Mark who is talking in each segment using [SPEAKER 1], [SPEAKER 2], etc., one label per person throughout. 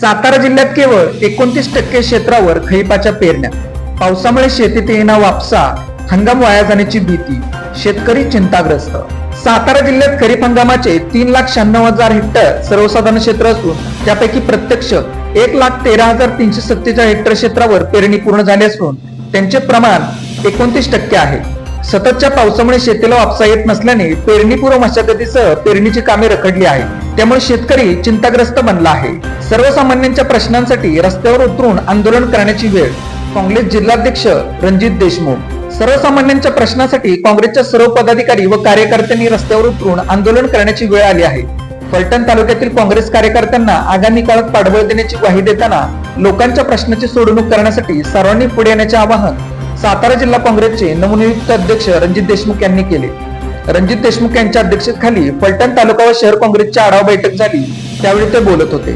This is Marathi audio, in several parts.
[SPEAKER 1] सातारा जिल्ह्यात केवळ एकोणतीस टक्के क्षेत्रावर खरीपाच्या पेरण्या. पावसामुळे शेतीत येणार वापसा हंगाम वाया जाण्याची भीती शेतकरी चिंताग्रस्त. सातारा जिल्ह्यात खरीप हंगामाचे तीन लाख शहाण्णव हजार हेक्टर सर्वसाधारण क्षेत्र असून त्यापैकी प्रत्यक्ष एक लाख तेरा हजार तीनशे सत्तेचाळीस हेक्टर क्षेत्रावर पेरणी पूर्ण झाली असून त्यांचे प्रमाण एकोणतीस टक्के आहे. सततच्या पावसामुळे शेतीला वापसा येत नसल्याने पेरणीपूर्व मशागतीसह पेरणीची कामे रखडली आहेत. त्यामुळे शेतकरी चिंताग्रस्त बनला आहे. सर्वसामान्यांच्या प्रश्नांसाठी रस्त्यावर उतरून आंदोलन करण्याची वेळ. काँग्रेस जिल्हाध्यक्ष रणजित देशमुख. सर्वसामान्यांच्या प्रश्नासाठी काँग्रेसच्या सर्व पदाधिकारी व कार्यकर्त्यांनी रस्त्यावर उतरून आंदोलन करण्याची वेळ आली आहे. फलटण तालुक्यातील काँग्रेस कार्यकर्त्यांना आगामी काळात पाठबळ देण्याची ग्वाही देताना लोकांच्या प्रश्नाची सोडवणूक करण्यासाठी सर्वांनी पुढे येण्याचे आवाहन सातारा जिल्हा काँग्रेसचे नवनियुक्त अध्यक्ष रणजित देशमुख यांनी केले. रणजित देशमुख यांच्या अध्यक्षतेखाली फलटण तालुका व शहर काँग्रेसची आढावा बैठक झाली. त्यावेळी ते बोलत होते.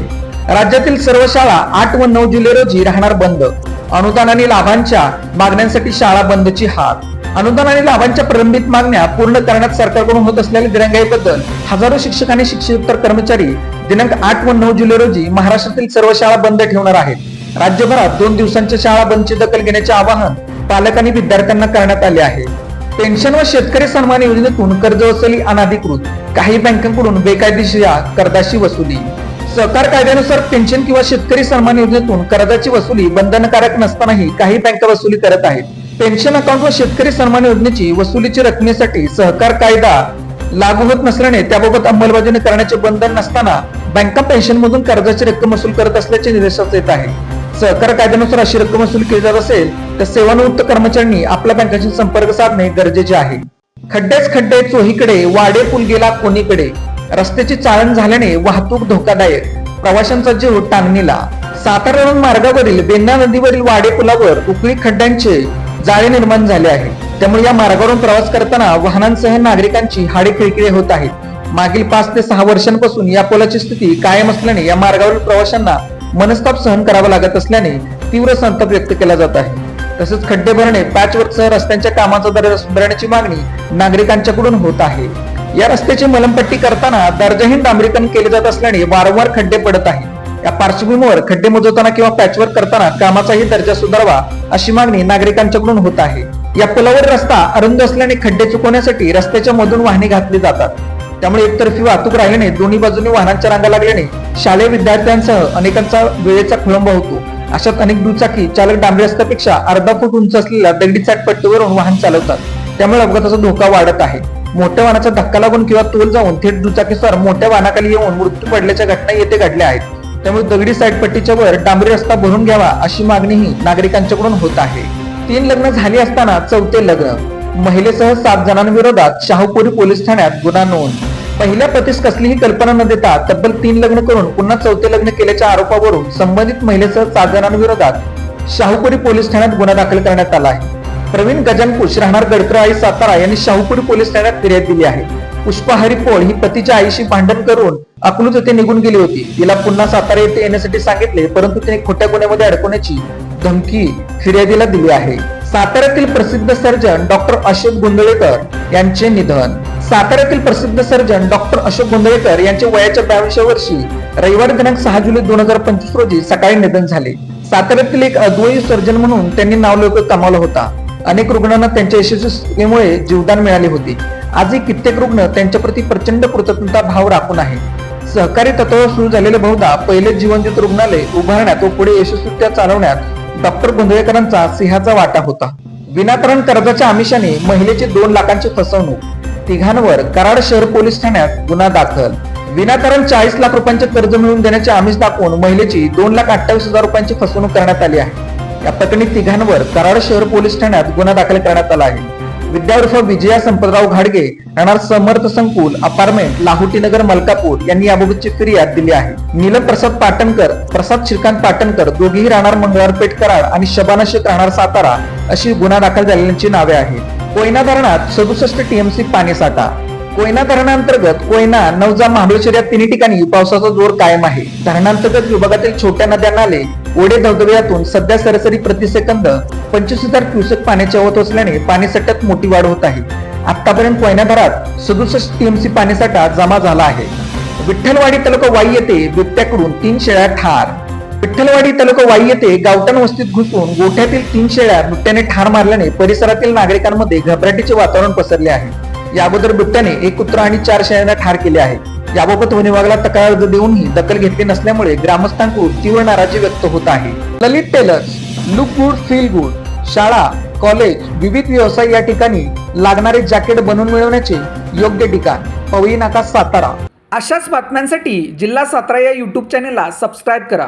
[SPEAKER 1] राज्यातील सर्व शाळा आठ व नऊ जुलै रोजी राहणार बंद. अनुदान आणि लाभांच्या मागण्यांसाठी शाळा बंदची हाक अनुदान आणि लाभांच्या प्रलंबित मागण्या पूर्ण करण्यात सरकारकडून होत असलेल्या दिरंगाईबद्दल हजारो शिक्षक आणि शिक्षकोत्तर कर्मचारी दिनांक आठ व नऊ जुलै रोजी महाराष्ट्रातील सर्व शाळा बंद ठेवणार आहेत. राज्यभरात दोन दिवसांच्या शाळा बंदची दखल घेण्याचे आवाहन पालक आणि विद्यार्थ्यांना करण्यात आले आहे. पेन्शन व शेतकरी सन्मान योजनेतून कर्ज वसुली अनाधिकृत. काही बँकांकडून बेकायदेशीर कर्जाची वसुली. सहकार कायद्यानुसार पेन्शन किंवा शेतकरी सन्मान योजनेतून कर्जाची वसुली बंधनकारक नसतानाही काही बँका वसुली करत आहेत. पेन्शन अकाउंट व शेतकरी सन्मान योजनेची वसुलीची रकमेसाठी सहकार कायदा लागू होत नसल्याने त्याबाबत अंमलबजावणी करण्याचे बंधन नसताना बँका पेन्शन मधून कर्जाची रक्कम वसूल करत असल्याचे निदर्शनास येत आहे सहकार कायद्यानुसार अशी रक्कम वसूल केली जात असेल तर सेवानिवृत्त कर्मचाऱ्यांनी आपल्या बँकाशी संपर्क साधणे गरजेचे आहे. खड्डेच खड्डे चोहीकडे वाडे पूल गेला कोणीकडे रस्त्याची चाळण झाल्याने वाहतूक धोकादायक. प्रवाशांचा जीव टांगणीला. सातारा मार्गावरील बेन्ना नदीवरील वाडे पुलावर उकळी खड्ड्यांचे जाळे निर्माण झाले आहे. त्यामुळे या मार्गावरून प्रवास करताना वाहनांसह नागरिकांची हाडे खिळखिळे होत आहेत. मागील पाच ते सहा वर्षांपासून या पुलाची स्थिती कायम असल्याने या मार्गावरील प्रवाशांना मनस्ताप सहन करावा लागत असल्याने तीव्र संताप व्यक्त केला जात आहे. तसेच खड्डे भरणे पॅचवर्कसह रस्त्यांच्या कामाचा दर्जा सुधारण्याची मागणी नागरिकांच्याकडून होत आहे. या रस्त्याची मलमपट्टी करताना दर्जाहीन डांबरीकरण केले जात असल्याने वारंवार खड्डे पडत आहे या पार्श्वभूमीवर खड्डे मोजवताना किंवा पॅचवर्क करताना कामाचाही दर्जा सुधारवा अशी मागणी नागरिकांच्याकडून होत आहे. या पुलावर रस्ता अरुंद असल्याने खड्डे चुकवण्यासाठी रस्त्याच्या मधून वाहने घातली जातात. त्यामुळे एकतर्फी वाहतूक राहिल्याने दोन्ही बाजूने वाहनांच्या रांगा लागल्याने शालेय विद्यार्थ्यांसह अनेकांचा वेळेचा खोळंबा होतो. अशात अनेक दुचाकी चालक डांबरी रस्त्यापेक्षा अर्धा फूट उंच असलेल्या दगडी पट्टीवरून वाहन चालवतात. त्यामुळे अपघाताचा धोका वाढत आहे. मोठ्या वाहनाचा धक्का लागून किंवा तोल जाऊन थेट दुचाकीसर मोठ्या वाहनाखाली येऊन मृत्यू पडल्याच्या घटना येथे घडल्या आहेत. त्यामुळे दगडी साईडपट्टीच्या वर डांबरी रस्ता भरून घ्यावा अशी मागणीही नागरिकांच्याकडून होत आहे. तीन लग्न झाली असताना चौथे लग्न. महिलेसह सात जणांविरोधात शाहूपुरी पोलीस ठाण्यात गुन्हा नोंद. पहिल्या पतीस कसलीही कल्पना न देता तब्बल तीन लग्न करून पुन्हा चौथे लग्न केल्याच्या आरोपावरून संबंधित महिलेसह सात जणांविरोधात शाहूपुरी पोलीस ठाण्यात गुन्हा दाखल करण्यात आला आहे. प्रवीण गजानकुश राहणार गडकर आई सातारा यांनी शाहूपुरी पोलीस ठाण्यात फिर्याद दिली आहे. पुष्पा हरिपोळ ही पतीच्या आईशी भांडण करून अकलूज येथे निघून गेली होती. तिला पुन्हा सातारा येथे येण्यासाठी सांगितले परंतु तिने खोट्या गुन्ह्यामध्ये अडकवण्याची धमकी फिर्यादीला दिली आहे. साताऱ्यातील प्रसिद्ध सर्जन डॉक्टर अशोक गुंदळेकर यांचे निधन साताऱ्यातील प्रसिद्ध सर्जन डॉक्टर अशोक गोंधळेकर यांचे वयाच्या बावीसशे वर्षी रविवार दिनांक सहा जुलै दोन हजार पंचवीस रोजी सकाळी निधन झाले. साताऱ्यातील एक अद्वैत सर्जन म्हणून त्यांनी नावलौकिक कमावला होता. अनेक रुग्णांना त्यांच्या यशस्वी सेवेमुळे जीवदान मिळाले होते. आजही कित्येक रुग्ण त्यांच्याप्रती प्रचंड कृतज्ञता भाव राखून आहे सहकारी तत्वावर सुरू झालेले बहुधा पहिले जीवनज्योत रुग्णालय उभारण्यात व पुढे यशस्वीरित्या चालवण्यात डॉक्टर गोंधळेकरांचा सिंहाचा वाटा होता. विनाकारण कर्जाच्या आमिषाने महिलेची दोन लाखांची फसवणूक तिघांवर कराड शहर पोलीस ठाण्यात गुन्हा दाखल. विनाकारण चाळीस लाख रुपयांचे कर्ज मिळवून देण्याचे आमिष दाखवून महिलेची दोन लाख अठ्ठावीस हजार रुपयांची फसवणूक करण्यात आली आहे. या प्रकरणी तिघांवर कराड शहर पोलीस ठाण्यात गुन्हा दाखल करण्यात आला आहे. विद्यार्थ विजया संपतराव घाडगे राहणार समर्थ संकुल अपार्टमेंट लाहोटीनगर मलकापूर यांनी याबाबतची फिर्याद दिली आहे. नीलम प्रसाद पाटणकर प्रसाद श्रीकांत पाटणकर दोघेही राहणार मंगळवारपेठ कराड आणि शबाना शेख राहणार सातारा अशी गुन्हा दाखल झालेल्यांची नावे आहेत. कोयना धरणात सदुसष्ट टीएमसी पाणी साठा. कोयना धरणांतर्गत कोयना नवजा महाबळेश्वर या तिन्ही ठिकाणी पावसाचा जोर कायम आहे. धरणांतर्गत विभागातील छोट्या नद्या नाले ओढे धबधब्यातून सध्या सरासरी प्रतिसेकंद पंचवीस हजार क्युसेक पाण्याची आवत असल्याने पाणीसाठ्यात मोठी वाढ होत आहे. आतापर्यंत कोयना धरात सदुसष्ट टीएमसी पाणीसाठा जमा झाला आहे. विठ्ठलवाडी तालुका वाई येथे बिबट्याकडून तीन शेळ्या ठार. विठ्ठलवाडी तालुका वाई येथे गावठाण वस्तीत घुसून गोठ्यातील तीन शेळ्या बिबट्याने ठार मारल्याने परिसरातील नागरिकांमध्ये घबराटीचे वातावरण पसरले आहे. या अगोदर बिबट्याने एक कुत्रा आणि चार शेळ्यांना ठार केले आहे. याबाबत वन विभागाला तक्रार अर्ज देऊनही दखल घेतली नसल्यामुळे ग्रामस्थांकडून तीव्र नाराजी व्यक्त होत आहे. Lalit tailors look good feel good. शाळा कॉलेज विविध व्यवसाय या ठिकाणी लागणारे जॅकेट बनवून मिळवण्याचे योग्य ठिकाण. पवई नाका सातारा. अशाच बातम्यांसाठी जिल्हा सातारा या यूट्यूब चॅनेलला सबस्क्राईब करा.